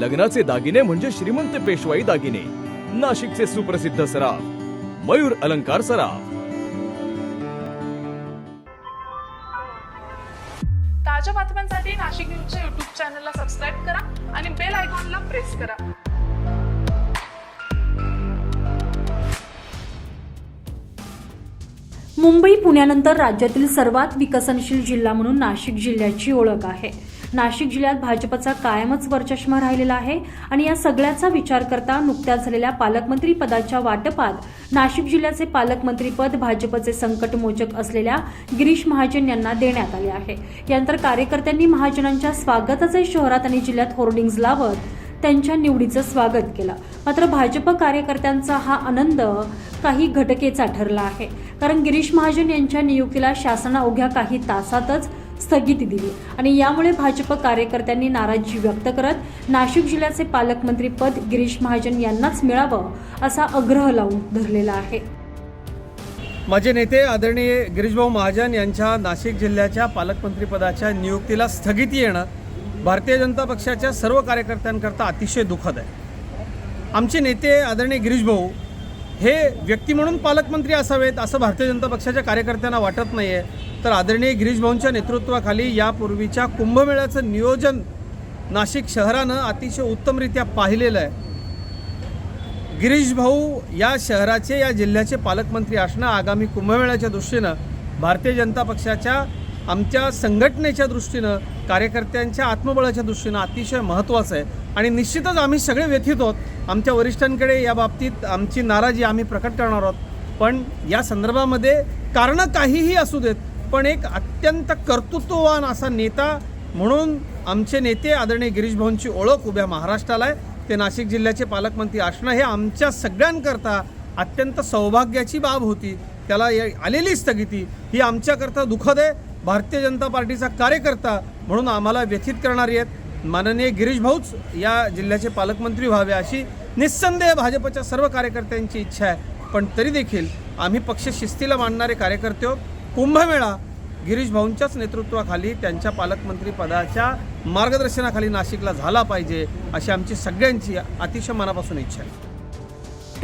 लग्नाचे दागिने म्हणजे श्रीमंत पेशवाई दागिने. नाशिकचे सुप्रसिद्ध सराफ. मयूर अलंकार सराफ. ताज्या बातम्यांसाठी नाशिक न्यूजच्या युट्यूब चॅनलला सबस्क्राईब करा आणि बेल आयकॉनला प्रेस करा. मुंबई पुण्यानंतर राज्यातील सर्वात विकसनशील जिल्हा म्हणून नाशिक जिल्ह्याची ओळख आहे. नाशिक जिल्ह्यात भाजपचा कायमच वर्चष्मा राहिलेला आहे आणि या सगळ्याचा विचार करता नुकत्याच झालेल्या पालकमंत्री पदाच्या वाटपात नाशिक जिल्ह्याचे पालकमंत्रीपद भाजपचे संकटमोचक असलेल्या गिरीश महाजन यांना देण्यात आले आहे. यानंतर कार्यकर्त्यांनी महाजनांच्या स्वागताचे शहरात आणि जिल्ह्यात होर्डिंग्ज लावत त्यांच्या निवडीचं स्वागत केलं. मात्र भाजप कार्यकर्त्यांचा हा आनंद काही घटकेचा ठरला आहे. कारण गिरीश महाजन यांच्या नियुक्तीला शासना अवघ्या काही तासातच स्थगिती दिली. आणि यामुळे भाजप कार्यकर्त्यांनी नाराजी व्यक्त करत नाशिक जिल्ह्याचे पालकमंत्री पद गिरीश महाजन यांनाच मिळावं असा आग्रह लावून धरलेला आहे. माझे नेते आदरणीय गिरीशभाऊ महाजन यांच्या नाशिक जिल्ह्याच्या पालकमंत्रीपदाच्या नियुक्तीला स्थगिती येणं भारतीय जनता पक्षाच्या सर्व कार्यकर्त्यांकरता अतिशय दुःखद आहे. आमचे नेते आदरणीय गिरीशभाऊ हे व्यक्ती म्हणून पालकमंत्री असावेत असं भारतीय जनता पक्षाच्या कार्यकर्त्यांना वाटत नाही आहे तर आदरणीय गिरीशभाऊंच्या नेतृत्वाखाली यापूर्वीच्या कुंभमेळ्याचं नियोजन नाशिक शहरानं अतिशय उत्तमरित्या पाहिलेलं आहे. गिरीश भाऊ या शहराचे या जिल्ह्याचे पालकमंत्री असणं आगामी कुंभमेळ्याच्या दृष्टीनं भारतीय जनता पक्षाच्या आमच्या संघटनेच्या दृष्टीनं कार्यकर्त्यांच्या आत्मबळाच्या दृष्टीनं अतिशय महत्त्वाचं आहे. आणि निश्चितच आम्ही सगळे व्यथित आहोत. आमच्या वरिष्ठांकडे या बाबतीत आमची नाराजी आम्ही प्रकट करणार आहोत. पण या संदर्भामध्ये कारणं काहीही असू देत पण एक अत्यंत कर्तृत्ववान असा नेता म्हणून आमचे नेते आदरणीय गिरीश भाऊंची ओळख उभ्या महाराष्ट्राला आहे. ते नाशिक जिल्ह्याचे पालकमंत्री असणं हे आमच्या सगळ्यांकरता अत्यंत सौभाग्याची बाब होती. त्याला आलेली स्थगिती ही आमच्याकरता दुःखद आहे. भारतीय जनता पार्टीचा कार्यकर्ता म्हणून आम्हाला व्यथित करणारी आहेत. माननीय गिरीश भाऊच या जिल्ह्याचे पालकमंत्री व्हावे अशी निस्संदेह भाजपच्या सर्व कार्यकर्त्यांची इच्छा आहे. पण तरी देखील आम्ही पक्ष शिस्तीला मांडणारे कार्यकर्ते कुंभमेळा गिरीश भाऊंच्याच नेतृत्वाखाली त्यांच्या पालकमंत्री पदाच्या मार्गदर्शनाखाली नाशिकला झाला पाहिजे अशी आमची सगळ्यांची अतिशय मनापासून इच्छा आहे.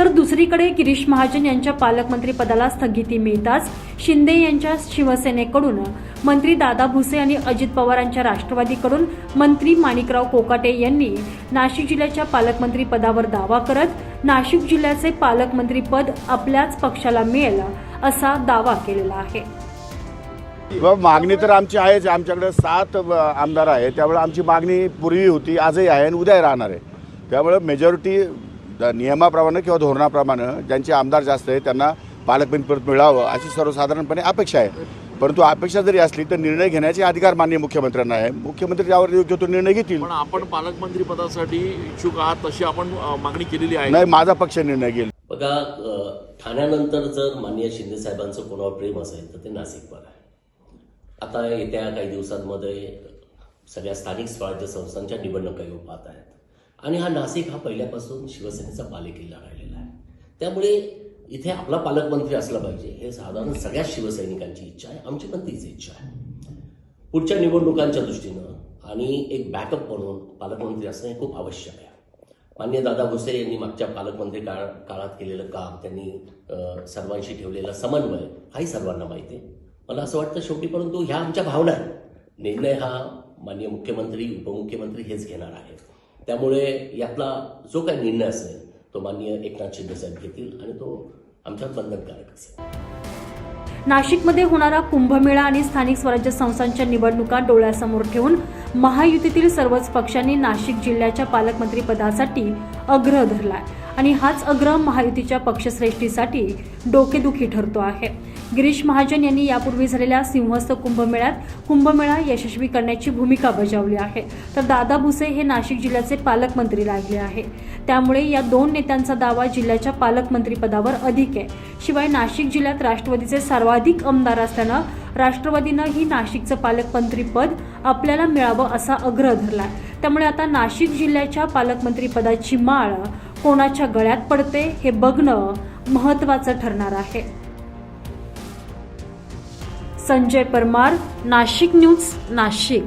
तर दुसरीकडे गिरीश महाजन यांच्या पालकमंत्री पदाला स्थगिती मिळताच शिंदे यांच्या शिवसेनेकडून मंत्री दादा भुसे आणि अजित पवारांच्या राष्ट्रवादीकडून मंत्री माणिकराव कोकाटे यांनी नाशिक जिल्ह्याच्या पालकमंत्री पदावर दावा करत नाशिक जिल्ह्याचे पालकमंत्री पद आपल्याच पक्षाला मिळेल असा दावा केलेला आहे. व मागणी तर आमची आहेच. आमच्याकडे सात व- आमदार आहे त्यामुळे आमची मागणी पूर्वी होती आजही आहे आणि उद्याही राहणार आहे. त्यामुळे मेजॉरिटी नियमाप्रमाणे किंवा धोरणाप्रमाणे ज्यांचे आमदार जास्त आहे त्यांना पालकमंत्रीपद मिळावं अशी सर्वसाधारणपणे अपेक्षा आहे. परंतु अपेक्षा जरी असली तर निर्णय घेण्याचे अधिकार माननीय मुख्यमंत्र्यांना आहे. मुख्यमंत्री त्यावर योग्य तो निर्णय घेतील. पण आपण पालकमंत्री पदासाठी इच्छुक आहात तशी आपण मागणी केलेली आहे. नाही माझा पक्ष निर्णय घेईल. बघा ठाण्यानंतर जर माननीय शिंदे साहेबांचं कोणावर प्रेम असेल तर ते नाशिकवर आहे. आता येत्या काही दिवसांमध्ये सगळ्या स्थानिक स्वराज्य संस्थांच्या निवडणुका येऊ पाहत आहेत. आणि हा नाशिक हा पहिल्यापासून शिवसेनेचा बालेकिल्ला राहिलेला आहे. त्यामुळे इथे आपला पालकमंत्री असला पाहिजे हे साधारण सगळ्या शिवसैनिकांची इच्छा आहे आमची पण तीच इच्छा आहे. पुढच्या निवडणुकांच्या दृष्टीनं आणि एक बॅकअप म्हणून पालकमंत्री असणं हे खूप आवश्यक आहे. मान्य दादा भुसे यांनी मागच्या पालकमंत्री काळ काळात केलेलं काम त्यांनी सर्वांशी ठेवलेला समन्वय हाही सर्वांना माहिती आहे. मला असं वाटतं शेवटी परंतु ह्या आमच्या भावना आहेत. निर्णय हा मान्य मुख्यमंत्री उपमुख्यमंत्री हेच घेणार आहेत. त्यामुळे यातला जो काही निर्णय असेल तो माननीय एकनाथ शिंदे साहेब घेतील आणि तो आमच्यात बंधनकारक असेल. नाशिकमध्ये होणारा कुंभमेळा आणि स्थानिक स्वराज्य संस्थांच्या निवडणुका डोळ्यासमोर ठेवून महायुतीतील सर्वच पक्षांनी नाशिक जिल्ह्याच्या पालकमंत्री पदासाठी आग्रह धरलाय. आणि हाच अग्रह महायुतीच्या पक्षश्रेष्ठीसाठी डोकेदुखी ठरतो आहे. गिरीश महाजन यांनी यापूर्वी झालेल्या सिंहस्थ कुंभमेळ्यात कुंभमेळा यशस्वी करण्याची भूमिका बजावली आहे. तर दादा भुसे हे नाशिक जिल्ह्याचे पालकमंत्री लागले आहे. त्यामुळे या दोन नेत्यांचा दावा जिल्ह्याच्या पालकमंत्रीपदावर अधिक आहे. शिवाय नाशिक जिल्ह्यात राष्ट्रवादीचे सर्वाधिक आमदार असल्यानं राष्ट्रवादीनं ही नाशिकचं पालकमंत्रीपद आपल्याला मिळावं असा आग्रह धरला त्यामुळे आता नाशिक जिल्ह्याच्या पालकमंत्रीपदाची माळ कोणाच्या गळ्यात पडते हे बघणं महत्त्वाचं ठरणार आहे. संजय परमार नाशिक न्यूज नाशिक.